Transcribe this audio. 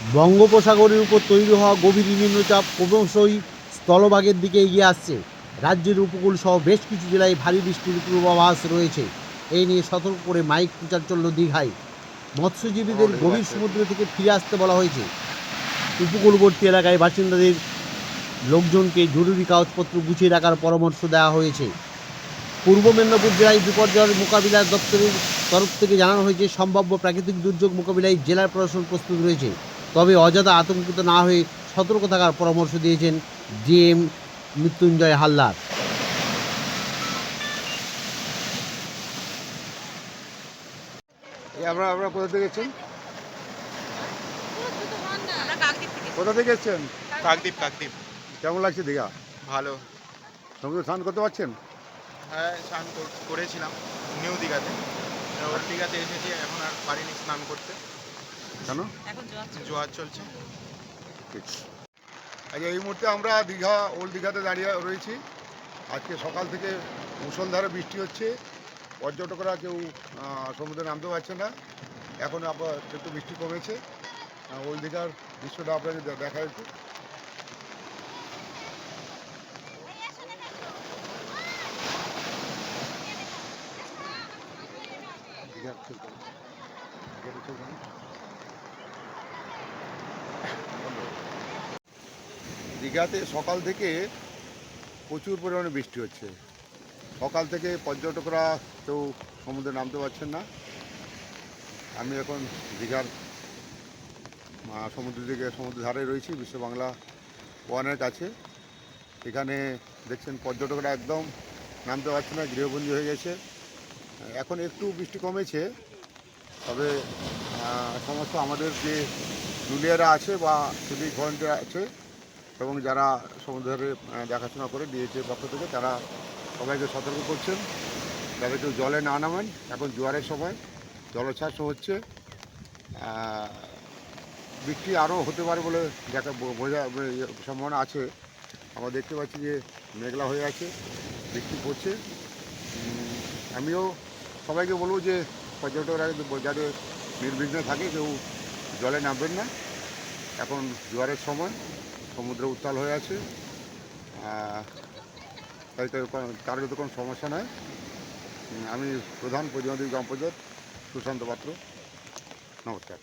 বঙ্গোপসাগরের উপর তৈরি হওয়া গভীর নিম্নচাপ ক্রমশই স্থলভাগের দিকে এগিয়ে আসছে। রাজ্যের উপকূল সহ বেশ কিছু জেলায় ভারী বৃষ্টির পূর্বাভাস রয়েছে। এই নিয়ে সতর্ক করে মাইক প্রচার চলল দীঘায়। মৎস্যজীবীদের গভীর সমুদ্র থেকে ফিরে আসতে বলা হয়েছে। উপকূলবর্তী এলাকায় বাসিন্দাদের লোকজনকে জরুরি কাগজপত্র গুছিয়ে রাখার পরামর্শ দেওয়া হয়েছে। পূর্ব মেদিনীপুর জেলায় বিপর্যয়ের মোকাবিলা দপ্তরের তরফ থেকে জানানো হয়েছে, সম্ভাব্য প্রাকৃতিক দুর্যোগ মোকাবিলায় জেলার প্রশাসন প্রস্তুত রয়েছে। তবে অযথা আতঙ্কিত না হয়ে সতর্ক থাকার পরামর্শ দিয়েছেন ডিএম মৃত্যুঞ্জয় হালদার। এই আপনারা আপনারা কোথা থেকে এসেছেন? আমরা কোথা থেকে এসেছেন? কাকদ্বীপ কাকদ্বীপ। কেমন লাগছে দীঘা? ভালো। সমুদ্র স্নান করতে পারছেন? হ্যাঁ স্নান কর- করেছিলাম নিউ দীঘাতে। ওর দীঘাতে এসেছি এখন আর পারিনি স্নান করতে। কেন? এখন জোয়ার চলছে। আচ্ছা এই মুহূর্তে আমরা দীঘা ওল্ড দীঘাতে দাঁড়িয়ে রয়েছি। আজকে সকাল থেকে মুষলধারে বৃষ্টি হচ্ছে। পর্যটকরা কেউ সমুদ্রে নামতে পারছে না। এখন আবার একটু বৃষ্টি কমেছে। ওল্ড দীঘার দৃশ্যটা আপনাকে দেখা একটু। দীঘার দীঘাতে সকাল থেকে প্রচুর পরিমাণে বৃষ্টি হচ্ছে। সকাল থেকে পর্যটকরা কেউ সমুদ্রে নামতে পারছেন না। আমি এখন দীঘার সমুদ্র দিকে সমুদ্র ধারে রয়েছি, বিশ্ব বাংলা ওয়ানের কাছে। এখানে দেখছেন পর্যটকরা একদম নামতে পারছে না, গৃহবন্দী হয়ে গেছে। এখন একটু বৃষ্টি কমেছে, তবে সমস্ত আমাদের যে জুলিয়ারা আছে বা সিভিক ভলেন্টিয়ার আছে এবং যারা সমুদ্রে দেখাশোনা করে ডিএচএ পক্ষ থেকে তারা সবাইকে সতর্ক করছেন যাতে কেউ জলে না নামেন। এখন জোয়ারের সময় জলোচ্ছ্বাস হচ্ছে। বৃষ্টি আরও হতে পারে বলে দেখা বোঝা ইয়ে, সম্ভাবনা আছে। আমরা দেখতে পাচ্ছি যে মেঘলা হয়ে আছে বৃষ্টি পড়ছে। আমিও সবাইকে বলব যে পর্যটকরা যাতে নির্বিঘ্নে থাকে কেউ জলে নামবেন না। এখন জোয়ারের সময় সমুদ্র উত্তাল হয়ে আছে। তাই তো তার যদি কোনো সমস্যা নয় আমি প্রধান প্রতিনিধি গ্রাম পঞ্চায়েত সুশান্ত পাত্র। নমস্কার।